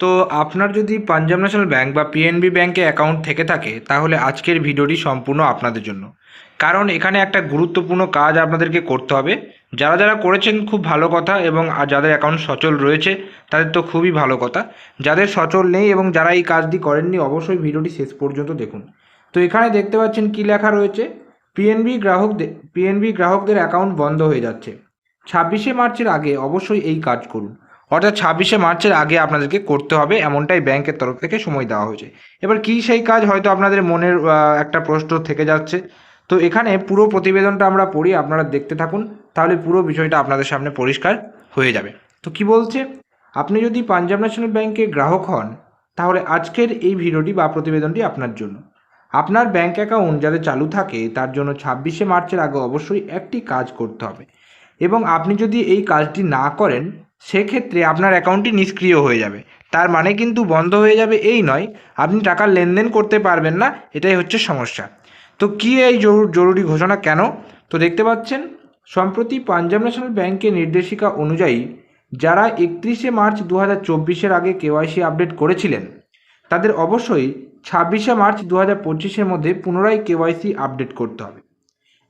তো আপনার যদি পাঞ্জাব ন্যাশনাল ব্যাংক বা পিএনবি ব্যাংকে অ্যাকাউন্ট থেকে থাকে, তাহলে আজকের ভিডিওটি সম্পূর্ণ আপনাদের জন্য। কারণ এখানে একটা গুরুত্বপূর্ণ কাজ আপনাদেরকে করতে হবে। যারা যারা করেছেন, খুব ভালো কথা এবং যাদের অ্যাকাউন্ট সচল রয়েছে, তাদের তো খুবই ভালো কথা। যাদের সচল নেই এবং যারা এই কাজটি করেননি, অবশ্যই ভিডিওটি শেষ পর্যন্ত দেখুন। তো এখানে দেখতে পাচ্ছেন কি লেখা রয়েছে? পিএনবি গ্রাহকদের পিএনবি গ্রাহকদের অ্যাকাউন্ট বন্ধ হয়ে যাচ্ছে। ছাব্বিশে মার্চের আগে অবশ্যই এই কাজ করুন। অর্থাৎ ছাব্বিশে মার্চের আগে আপনাদেরকে করতে হবে, এমনটাই ব্যাংকের তরফ থেকে সময় দেওয়া হয়েছে। এবার কী সেই কাজ হয়তো আপনাদের মনের একটা প্রশ্ন থেকে যাচ্ছে। তো এখানে পুরো প্রতিবেদনটা আমরা পড়ি, আপনারা দেখতে থাকুন, তাহলে পুরো বিষয়টা আপনাদের সামনে পরিষ্কার হয়ে যাবে। তো কি বলছে? আপনি যদি পাঞ্জাব ন্যাশনাল ব্যাংকে গ্রাহক হন, তাহলে আজকের এই ভিডিওটি বা প্রতিবেদনটি আপনার জন্য। আপনার ব্যাংক অ্যাকাউন্ট যাতে চালু থাকে, তার জন্য ছাব্বিশে মার্চের আগে অবশ্যই একটি কাজ করতে হবে। এবং আপনি যদি এই কাজটি না করেন সেক্ষেত্রে আপনার অ্যাকাউন্টটি নিষ্ক্রিয় হয়ে যাবে। তার মানে কিন্তু বন্ধ হয়ে যাবে এই নয়, আপনি টাকার লেনদেন করতে পারবেন না, এটাই হচ্ছে সমস্যা। তো কী এই জরু- জরুরি ঘোষণা কেন? তো দেখতে পাচ্ছেন, সম্প্রতি পাঞ্জাব ন্যাশনাল ব্যাংকের নির্দেশিকা অনুযায়ী যারা একত্রিশে মার্চ দু হাজার আগে কেওয়াইসি আপডেট করেছিলেন, তাদের অবশ্যই ছাব্বিশে মার্চ দু হাজার মধ্যে পুনরায় কেওয়াইসি আপডেট করতে হবে।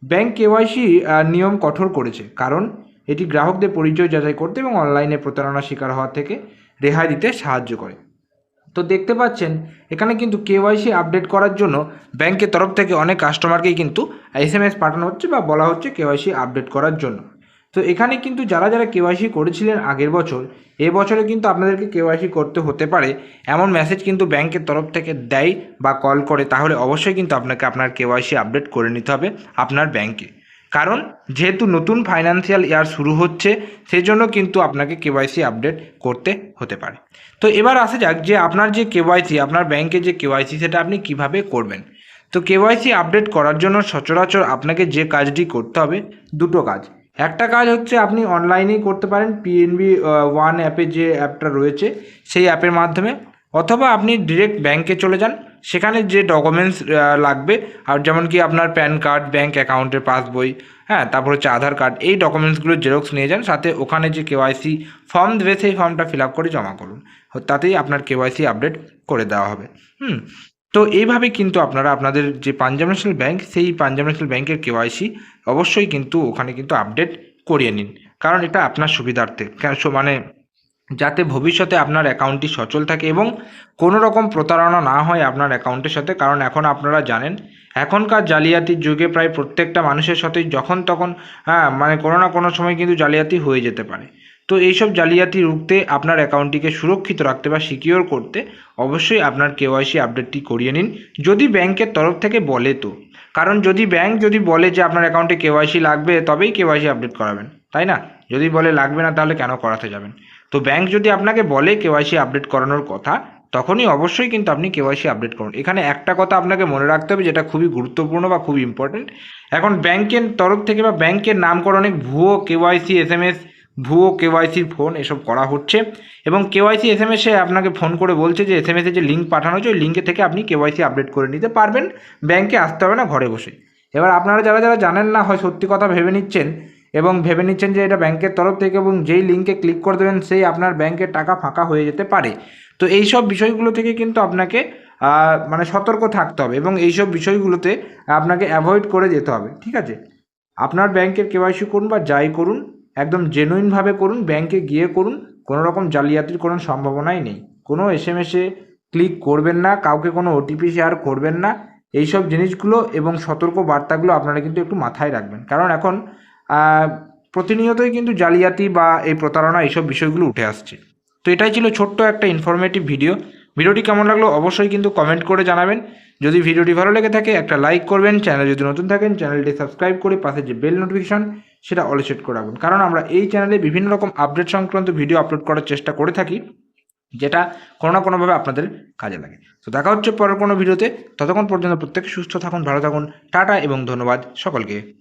ব্যাংক কেওয়াইসি নিয়ম কঠোর করেছে, কারণ এটি গ্রাহকদের পরিচয় যাচাই করতে এবং অনলাইনে প্রতারণা শিকার হওয়া থেকে রেহাই দিতে সাহায্য করে। তো দেখতে পাচ্ছেন, এখানে কিন্তু কেওয়াইসি আপডেট করার জন্য ব্যাংকের তরফ থেকে অনেক কাস্টমারকেই কিন্তু এস এম এস পাঠানো হচ্ছে বা বলা হচ্ছে কেওয়াইসি আপডেট করার জন্য। তো এখানে কিন্তু যারা যারা কেওয়াইসি করেছিলেন আগের বছর, এ বছরে কিন্তু আপনাদেরকে কেওয়াইসি করতে হতে পারে এমন মেসেজ কিন্তু ব্যাংকের তরফ থেকে দেয় বা কল করে, তাহলে অবশ্যই কিন্তু আপনাকে আপনার কেওয়াইসি আপডেট করে নিতে হবে আপনার ব্যাংকে। কারণ যেহেতু নতুন ফাইন্যান্সিয়াল ইয়ার শুরু হচ্ছে সেই জন্য কিন্তু আপনাকে কেওয়াইসি আপডেট করতে হতে পারে। তো এবার আসা যাক যে আপনার যে কেওয়াইসি আপনার ব্যাংকে যে কেওয়াইসি সেটা আপনি কীভাবে করবেন? তো কেওয়াইসি আপডেট করার জন্য সচরাচর আপনাকে যে কাজটি করতে হবে, দুটো কাজ। একটা কাজ হচ্ছে আপনি অনলাইনেই করতে পারেন পিএনবি ওয়ান অ্যাপে যে অ্যাপটা রয়েছে, সেই অ্যাপের মাধ্যমে অথবা আপনি ডিরেক্ট ব্যাংকে চলে যান। সেখানে যে ডকুমেন্টস লাগবে, আর যেমন কি আপনার প্যান কার্ড ব্যাংক অ্যাকাউন্টের পাসবই হ্যাঁ তারপর হচ্ছে আধার কার্ড এই ডকুমেন্টসগুলো জেরক্স নিয়ে যান। সাথে ওখানে যে কেওয়াইসি ফর্ম দেবে, সেই ফর্মটা ফিল আপ করে জমা করুন। তাতেই আপনার কেওয়াইসি আপডেট করে দেওয়া হবে। হুম, তো এইভাবে কিন্তু আপনারা আপনাদের যে পাঞ্জাব ন্যাশনাল ব্যাংক সেই পাঞ্জাব ন্যাশনাল ব্যাংকের কেওয়াইসি অবশ্যই কিন্তু ওখানে কিন্তু আপডেট করিয়ে নিন। কারণ এটা আপনার সুবিধার্থে। মানে যাতে ভবিষ্যতে আপনার অ্যাকাউন্টটি সচল থাকে এবং কোনো রকম প্রতারণা না হয় আপনার অ্যাকাউন্টের সাথে। কারণ এখন আপনারা জানেন, এখনকার জালিয়াতির যুগে প্রায় প্রত্যেকটা মানুষের সাথে যখন তখন হ্যাঁ মানে কোনো না কোনো সময় কিন্তু জালিয়াতি হয়ে যেতে পারে। তো এইসব জালিয়াতি রুখতে আপনার অ্যাকাউন্টটিকে সুরক্ষিত রাখতে বা সিকিওর করতে অবশ্যই আপনার কেওয়াইসি আপডেটটি করিয়ে নিন। যদি ব্যাংকের তরফ থেকে বলে তো। কারণ যদি ব্যাংক যদি বলে যে আপনার অ্যাকাউন্টে কেওয়াইসি লাগবে, তবেই কেওয়াইসি আপডেট করাবেন, তাই না? যদি বলে লাগবে না, তাহলে কেন করাতে যাবেন? তো ব্যাংক যদি আপনাকে বলে কেওয়াইসি আপডেট করানোর কথা, তখনই অবশ্যই কিন্তু আপনি কেওয়াইসি আপডেট করুন। এখানে একটা কথা আপনাকে মনে রাখতে হবে, যেটা খুবই গুরুত্বপূর্ণ বা খুবই ইম্পর্টেন্ট এখন ব্যাংকের তরফ থেকে বা ব্যাংকের নাম করে অনেক ভুয়ো কেওয়াইসি এস এম এস ভুয়ো কেওয়াইসির ফোন এসব করা হচ্ছে এবং কেওয়াইসি এস এম এসে আপনাকে ফোন করে বলছে যে এস এম এসে যে লিঙ্ক পাঠানো হচ্ছে ওই লিঙ্কে থেকে আপনি কেওয়াইসি আপডেট করে নিতে পারবেন। ব্যাংকে আসতে হবে না, ঘরে বসে। এবার আপনারা যারা যারা জানেন না, হয় সত্যি কথা ভেবে নিচ্ছেন এবং ভেবে নিচ্ছেন যে এটা ব্যাংকের তরফ থেকে এবং যেই লিঙ্কে ক্লিক করে দেবেন, সেই আপনার ব্যাংকের টাকা ফাঁকা হয়ে যেতে পারে। তো এই সব বিষয়গুলো থেকে কিন্তু আপনাকে মানে সতর্ক থাকতে হবে এবং এই সব বিষয়গুলোতে আপনাকে অ্যাভয়েড করে যেতে হবে। ঠিক আছে? আপনার ব্যাংকের কেওয়াইসি করুন বা যাই করুন একদম জেনুইনভাবে করুন ব্যাংকে গিয়ে করুন কোনো রকম জালিয়াতির কোনো সম্ভাবনাই নেই। কোনো এস এম এসে ক্লিক করবেন না, কাউকে কোনো ওটিপি শেয়ার করবেন না। এইসব জিনিসগুলো এবং সতর্ক বার্তাগুলো আপনারা কিন্তু একটু মাথায় রাখবেন। কারণ এখন প্রতিনিয়তই কিন্তু জালিয়াতি বা এই প্রতারণা, এইসব বিষয়গুলো উঠে আসছে। তো এটাই ছিল ছোট্ট একটা ইনফরমেটিভ ভিডিও ভিডিওটি কেমন লাগল অবশ্যই কিন্তু কমেন্ট করে জানাবেন। যদি ভিডিওটি ভালো লেগে থাকে, একটা লাইক করবেন। চ্যানেল যদি নতুন থাকেন, চ্যানেলটি সাবস্ক্রাইব করে পাশে যে বেল নোটিফিকেশন সেটা অল করে রাখুন কারণ আমরা এই চ্যানেলে বিভিন্ন রকম আপডেট সংক্রান্ত ভিডিও আপলোড করার চেষ্টা করে থাকি, যেটা কোনো না কোনোভাবে আপনাদের কাজে লাগে। তো দেখা হচ্ছে পরের কোনো ভিডিওতে ততক্ষণ পর্যন্ত প্রত্যেকে সুস্থ থাকুন, ভালো থাকুন। টাটা এবং ধন্যবাদ সকলকে।